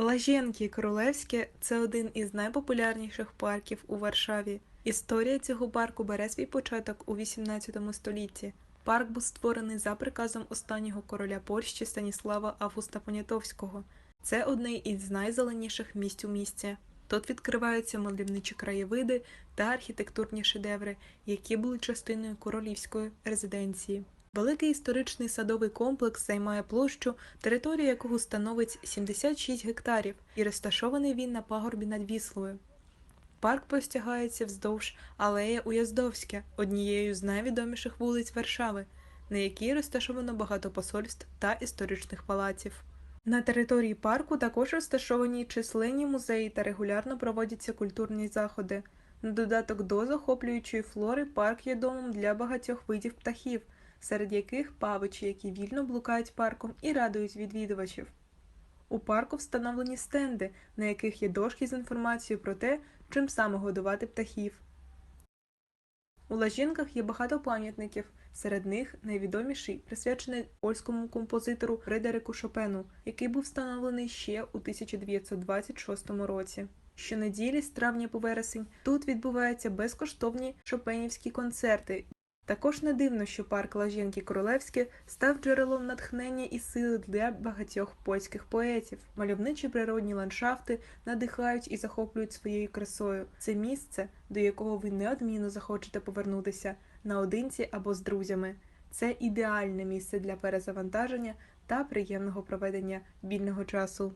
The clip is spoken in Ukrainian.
Лаженки Королевське це один із найпопулярніших парків у Варшаві. Історія цього парку бере свій початок у 18 столітті. Парк був створений за приказом останнього короля Польщі Станіслава Августа Понятовського. Це одне із найзеленіших місць у місті. Тут відкриваються мальовничі краєвиди та архітектурні шедеври, які були частиною королівської резиденції. Великий історичний садовий комплекс займає площу, територія якого становить 76 гектарів, і розташований він на пагорбі над Віслою. Парк простягається вздовж алея Уяздовська, однією з найвідоміших вулиць Варшави, на якій розташовано багато посольств та історичних палаців. На території парку також розташовані численні музеї та регулярно проводяться культурні заходи. На додаток до захоплюючої флори парк є домом для багатьох видів птахів, серед яких павичі, які вільно блукають парком і радують відвідувачів. У парку встановлені стенди, на яких є дошки з інформацією про те, чим саме годувати птахів. У Лажінках є багато пам'ятників, серед них найвідоміший присвячений польському композитору Фредерику Шопену, який був встановлений ще у 1926 році. Щонеділі з травня по вересень тут відбуваються безкоштовні шопенівські концерти. Також не дивно, що парк Лажінки Королевське став джерелом натхнення і сили для багатьох польських поетів. Мальовничі природні ландшафти надихають і захоплюють своєю красою. Це місце, до якого ви неодмінно захочете повернутися наодинці або з друзями. Це ідеальне місце для перезавантаження та приємного проведення вільного часу.